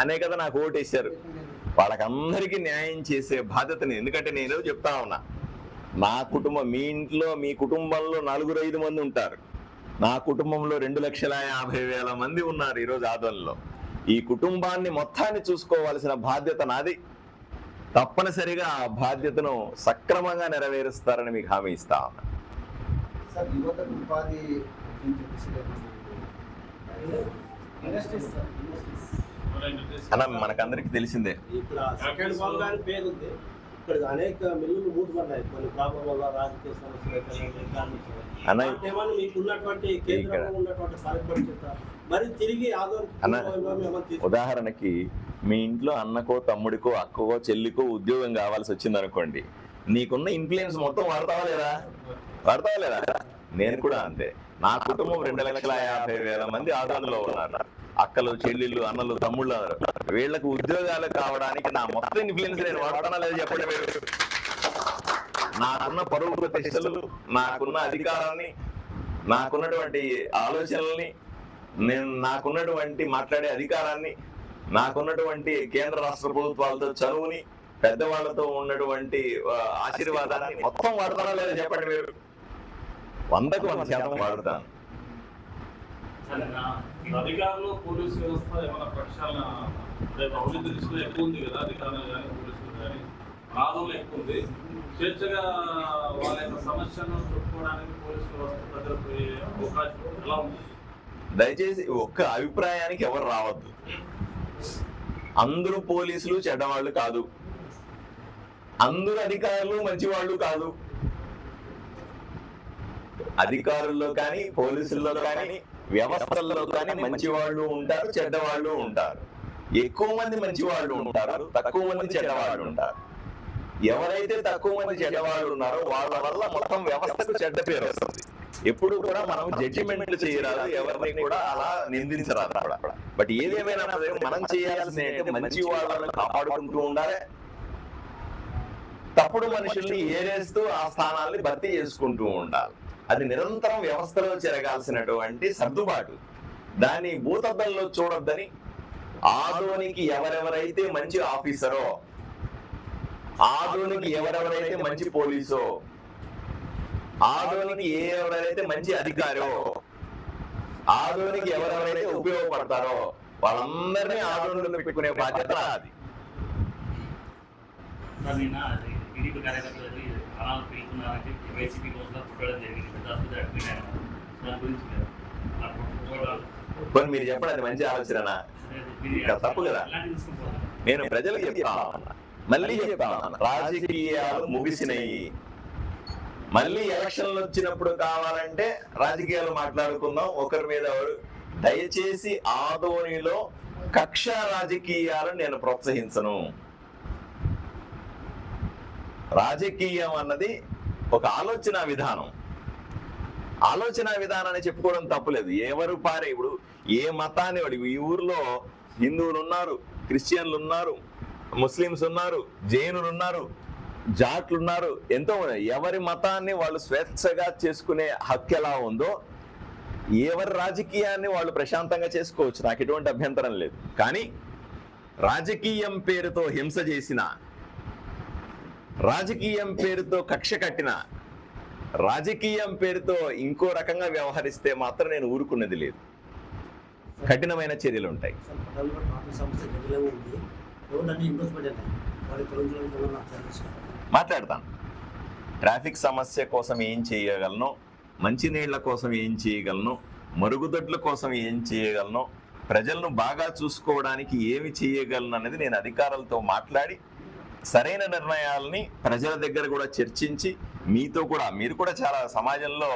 అనే కదా నాకు ఓటేశారు. వాళ్ళకందరికీ న్యాయం చేసే బాధ్యతని. ఎందుకంటే నేను చెప్తా ఉన్నా. నా కుటుంబం మీ ఇంట్లో మీ కుటుంబంలో నలుగురు ఐదు మంది ఉంటారు. నా కుటుంబంలో రెండు లక్షల యాభై వేల మంది ఉన్నారు ఈరోజు ఆదోళనలో ఈ కుటుంబాన్ని మొత్తాన్ని చూసుకోవాల్సిన బాధ్యత నాది. తప్పనిసరిగా ఆ బాధ్యతను సక్రమంగా నెరవేరుస్తారని మీకు హామీ ఇస్తా ఉన్నా. ఇండస్ట్రీస్. అన్న మనకందరికి తెలిసిందే. ఇక్కడ సెకండ్ బాల్ గారి పేరు ఉంది ఇక్కడ అనేక మిల్లులు మూతపడ్డాయి. కొన్ని ప్రాబ్లం వల్ల రాజకీయ సమస్యలు అయితే కార్మికులు. అన్న అలాంటి ఏమన్నా మీకు ఉన్నటువంటి కేంద్రంలో ఉన్నటువంటి ఫరక్ పరిస్థితి మరి తిరిగి ఉదాహరణకి మీ ఇంట్లో అన్నకో తమ్ముడికో అక్కకో చెల్లికో ఉద్యోగం కావాల్సి వచ్చింది అనుకోండి నీకున్న ఇన్ఫ్లుయెన్స్ మొత్తం వాడతావా లేదా? వాడతావా లేదా? నేను కూడా అంతే. నా కుటుంబం రెండు లక్షల యాభై వేల మంది ఆదాయంలో ఉన్నారు. అక్కలు చెల్లెళ్ళు అన్నలు తమ్ముళ్ళు అన్నారు వీళ్ళకు ఉద్యోగాలు కావడానికి నా మొత్తం ఇన్ఫ్లుయెన్స్ నేను వాడతానా లేదా చెప్పండి నాకున్న పరువు ప్రతిష్టలు నాకున్న అధికారాన్ని నాకున్నటువంటి ఆలోచనల్ని నేను నాకున్నటువంటి మాట్లాడే అధికారాన్ని నాకున్నటువంటి కేంద్ర రాష్ట్ర ప్రభుత్వాలతో చదువుని పెద్దవాళ్ళతో ఉన్నటువంటి ఆశీర్వాదాన్ని మొత్తం వాడతారా లేదా చెప్పండి మీరు. వందకు వంద శాతం వాడతాను. అధికారులు పోలీసు వ్యవస్థ ఏమైనా ప్రక్షాళన రేపు అభివృద్ధి దృష్టిలో ఎక్కువ ఉంది కదా అధికారులు కానీ పోలీసులు కానీ ఆదంలో ఎక్కువ ఉంది. స్వేచ్ఛగా వాళ్ళ యొక్క సమస్యను చెప్పుకోవడానికి పోలీసు వ్యవస్థ ప్రజలకు పోయే అవకాశం ఎలా ఉంది? దయచేసి ఒక్క అభిప్రాయానికి ఎవరు రావద్దు. అందరూ పోలీసులు చెడ్డవాళ్ళు కాదు. అందరూ అధికారులు మంచివాళ్ళు కాదు. అధికారుల్లో కానీ పోలీసుల్లో కానీ వ్యవస్థల్లో కానీ మంచి వాళ్ళు ఉంటారు చెడ్డవాళ్ళు ఉంటారు. ఎక్కువ మంది మంచి వాళ్ళు ఉంటారు తక్కువ మంది చెడ్డవాళ్ళు ఉంటారు. ఎవరైతే తక్కువ మంది చెడ్డవాళ్ళు ఉన్నారో వాళ్ళ వల్ల మొత్తం వ్యవస్థకు చెడ్డ పేరు వస్తుంది. ఎప్పుడు కూడా మనం జడ్జిమెంట్లు చేయరాదు ఎవరిని కూడా అలా నిందించరాదు బట్ ఏదేమైనా మనం చేయాల్సిన ఏంటంటే మంచి వాళ్ళని కాపాడుకుంటూ ఉండాలి. తప్పుడు మనుషుల్ని ఏరేస్తూ ఆ స్థానాల్ని భర్తీ చేసుకుంటూ ఉండాలి. అది నిరంతరం వ్యవస్థలో జరగాల్సినటువంటి సర్దుబాటు. దాన్ని భూతద్దంలో చూడొద్దని ఆదోనికి ఎవరెవరైతే మంచి ఆఫీసరో ఆదోనికి ఎవరెవరైతే మంచి పోలీసో ఆదోనికి ఏ ఎవరైతే మంచి అధికారో ఆదోనికి ఎవరెవరైతే ఉపయోగపడతారో వాళ్ళందరినీ ఆదోనిలో పెట్టుకునే బాధ్యత అది. వైసీపీ కోసం జరిగింది. దాని గురించి మీరు ఆ పుట్టుకోవడాలు కొన్ని మీరు చెప్పండి అది మంచి ఆలోచన తప్పు కదా. నేను ప్రజలకు చెప్తా. మళ్ళీ చెప్తా ఉన్నా. రాజకీయాలు ముగిసినాయి. మళ్ళీ ఎలక్షన్లు వచ్చినప్పుడు కావాలంటే రాజకీయాలు మాట్లాడుకుందాం. ఒకరి మీద ఒకరు దయచేసి ఆదోనిలో కక్ష రాజకీయాలు నేను ప్రోత్సహించను. రాజకీయం అన్నది ఒక ఆలోచన విధానం. ఆలోచన విధానాన్ని చెప్పుకోవడం తప్పులేదు. ఎవరు పారే? ఇప్పుడు ఏ మతాన్ని వాడు? ఈ ఊర్లో హిందువులు ఉన్నారు క్రిస్టియన్లు ఉన్నారు ముస్లిమ్స్ ఉన్నారు జైనులు ఉన్నారు జాట్లు ఉన్నారు ఎంతో ఎవరి మతాన్ని వాళ్ళు స్వేచ్ఛగా చేసుకునే హక్కు ఎలా ఉందో ఎవరి రాజకీయాన్ని వాళ్ళు ప్రశాంతంగా చేసుకోవచ్చు. నాకు ఎటువంటి అభ్యంతరం లేదు. కానీ రాజకీయం పేరుతో హింస చేసిన రాజకీయం పేరుతో కక్ష కట్టిన రాజకీయం పేరుతో ఇంకో రకంగా వ్యవహరిస్తే మాత్రం నేను ఊరుకున్నది లేదు. కఠినమైన చర్యలు ఉంటాయి. మాట్లాడతాను. ట్రాఫిక్ సమస్య కోసం ఏం చేయగలను? మంచినీళ్ళ కోసం ఏం చేయగలను? మరుగుదొడ్ల కోసం ఏం చేయగలను? ప్రజలను బాగా చూసుకోవడానికి ఏమి చేయగలను అనేది నేను అధికారులతో మాట్లాడి సరైన నిర్ణయాలని ప్రజల దగ్గర కూడా చర్చించి మీతో కూడా మీరు కూడా చాలా సమాజంలో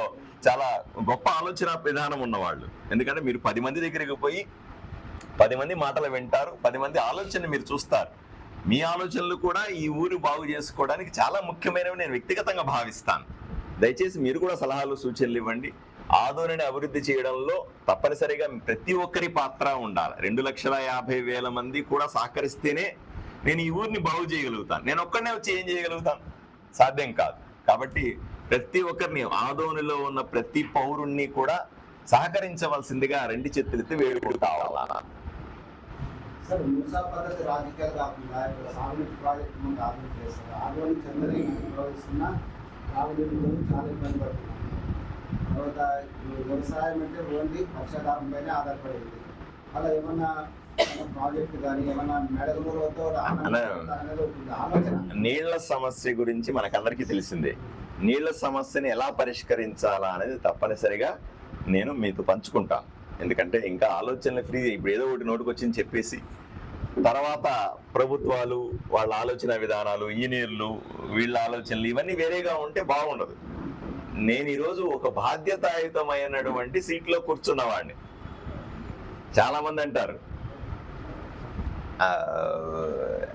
చాలా గొప్ప ఆలోచన విధానం ఉన్నవాళ్ళు. ఎందుకంటే మీరు పది మంది దగ్గరికి పోయి పది మంది మాటలు వింటారు పది మంది ఆలోచన మీరు చూస్తారు. మీ ఆలోచనలు కూడా ఈ ఊరు బాగు చేసుకోవడానికి చాలా ముఖ్యమైనవి నేను వ్యక్తిగతంగా భావిస్తాను. దయచేసి మీరు కూడా సలహాలు సూచనలు ఇవ్వండి. ఆదోనిని అభివృద్ధి చేయడంలో తప్పనిసరిగా ప్రతి ఒక్కరి పాత్ర ఉండాలి. రెండు లక్షల యాభై వేల మంది కూడా సహకరిస్తేనే నేను ఈ ఊరిని బాగు చేయగలుగుతాను నేను ఒక్కడనే వచ్చి ఏం చేయగలుగుతాను? సాధ్యం కాదు. కాబట్టి ప్రతి ఒక్కరిని ఆదోనిలో ఉన్న ప్రతి పౌరుణ్ణి కూడా సహకరించవలసిందిగా రెండు చేతులెత్తి వేడుకుంటా ఉన్నాను సార్ ప్రాజెక్టు చాలా తర్వాత వ్యవసాయం అంటే ఓన్లీ వర్షాధారం పైన అలా ఏమన్నా నీళ్ళ సమస్య గురించి మనకందరికీ తెలిసిందే. నీళ్ళ సమస్యని ఎలా పరిష్కరించాలా అనేది తప్పనిసరిగా నేను మీతో పంచుకుంటాను ఎందుకంటే ఇంకా ఆలోచనలు ఫ్రీ ఇప్పుడు ఏదో ఒకటి నోటుకొచ్చింది చెప్పేసి తర్వాత ప్రభుత్వాలు వాళ్ళ ఆలోచన విధానాలు ఇంజనీర్లు వీళ్ళ ఆలోచనలు ఇవన్నీ వేరేగా ఉంటే బాగుండదు. నేను ఈరోజు ఒక బాధ్యతాయుతమైనటువంటి సీట్లో కూర్చున్నవాడిని చాలా మంది అంటారు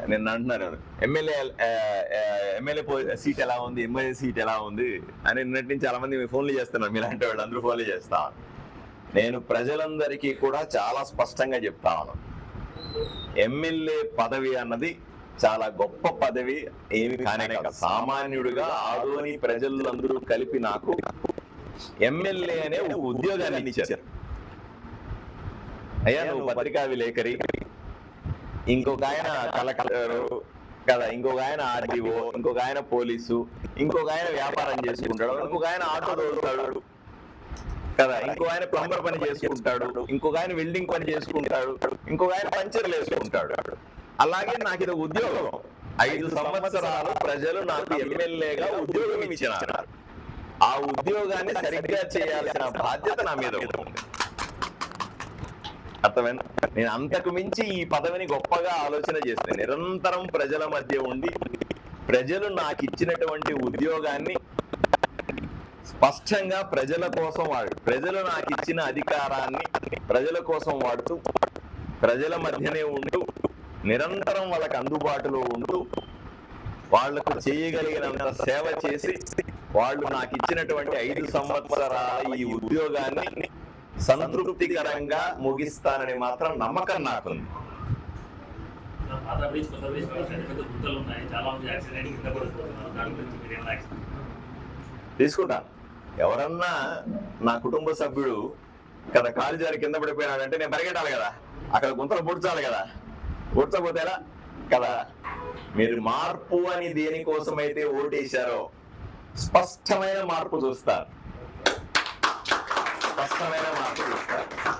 నిన్న అంటున్నారు. ఎమ్మెల్యే ఎమ్మెల్యే సీట్ ఎలా ఉంది? ఎమ్మెల్యే సీట్ ఎలా ఉంది? అని నిన్నటి నుంచి చాలా మంది ఫోన్లు చేస్తున్నారు. మీలాంటి వాళ్ళు అందరూ ఫోన్లు చేస్తా. నేను ప్రజలందరికీ కూడా చాలా స్పష్టంగా చెప్తాను ఎమ్మెల్యే పదవి అన్నది చాలా గొప్ప పదవి. ఏమి కానే సామాన్యుడిగా ఆదోని ప్రజలందరూ కలిపి నాకు ఎమ్మెల్యే అనే ఒక ఉద్యోగాన్ని ఇచ్చారు. అయ్యా నువ్వు పత్రికా విలేకరి. ఇంకొక ఆయన కలెక్టరు కదా ఇంకొక ఆయన ఆర్డీఓ ఇంకొక ఆయన పోలీసు ఇంకొక ఆయన వ్యాపారం చేసుకుంటాడు ఇంకొక ఆయన ఆటో తోలుతాడు కదా ఇంకో ఆయన ప్లంబర్ పని చేసుకుంటాడు ఇంకొక ఆయన వెల్డింగ్ పని చేసుకుంటాడు ఇంకొక ఆయన పంచర్లు వేసుకుంటాడు. అలాగే నాకు ఇది ఉద్యోగం. ఐదు సంవత్సరాలు ప్రజలు నాకు ఎమ్మెల్యేగా ఉద్యోగం ఇచ్చినారు. ఆ ఉద్యోగాన్ని సరిగ్గా చేయాల్సిన బాధ్యత నా మీద ఉంది. అర్థమైంది? నేను అంతకు మించి ఈ పదవిని గొప్పగా ఆలోచన చేస్తే నిరంతరం ప్రజల మధ్య ఉండి ప్రజలు నాకు ఇచ్చినటువంటి ఉద్యోగాన్ని స్పష్టంగా ప్రజల కోసం వాడు ప్రజలు నాకు ఇచ్చిన అధికారాన్ని ప్రజల కోసం వాడుతూ ప్రజల మధ్యనే ఉంటూ నిరంతరం వాళ్ళకు అందుబాటులో ఉంటూ వాళ్ళకు చేయగలిగినంత సేవ చేసి వాళ్ళు నాకు ఇచ్చినటువంటి ఐదు సంవత్సరాల ఈ ఉద్యోగాన్ని సంతృప్తికరంగా ముగిస్తానని మాత్రం నమ్మకం నాకుంది. తీసుకుంటా. ఎవరన్నా నా కుటుంబ సభ్యుడు కదా కాలు జారి కింద పడిపోయినాడంటే నేను పరిగెట్టాలి కదా. అక్కడ గుంతలు పూడ్చాలి కదా. పూడ్చకపోతే కదా మీరు మార్పు అని దేనికోసమైతే ఓటేశారో స్పష్టమైన మార్పు చూస్తారు. స్పష్టమైన మార్పులు చూస్తారు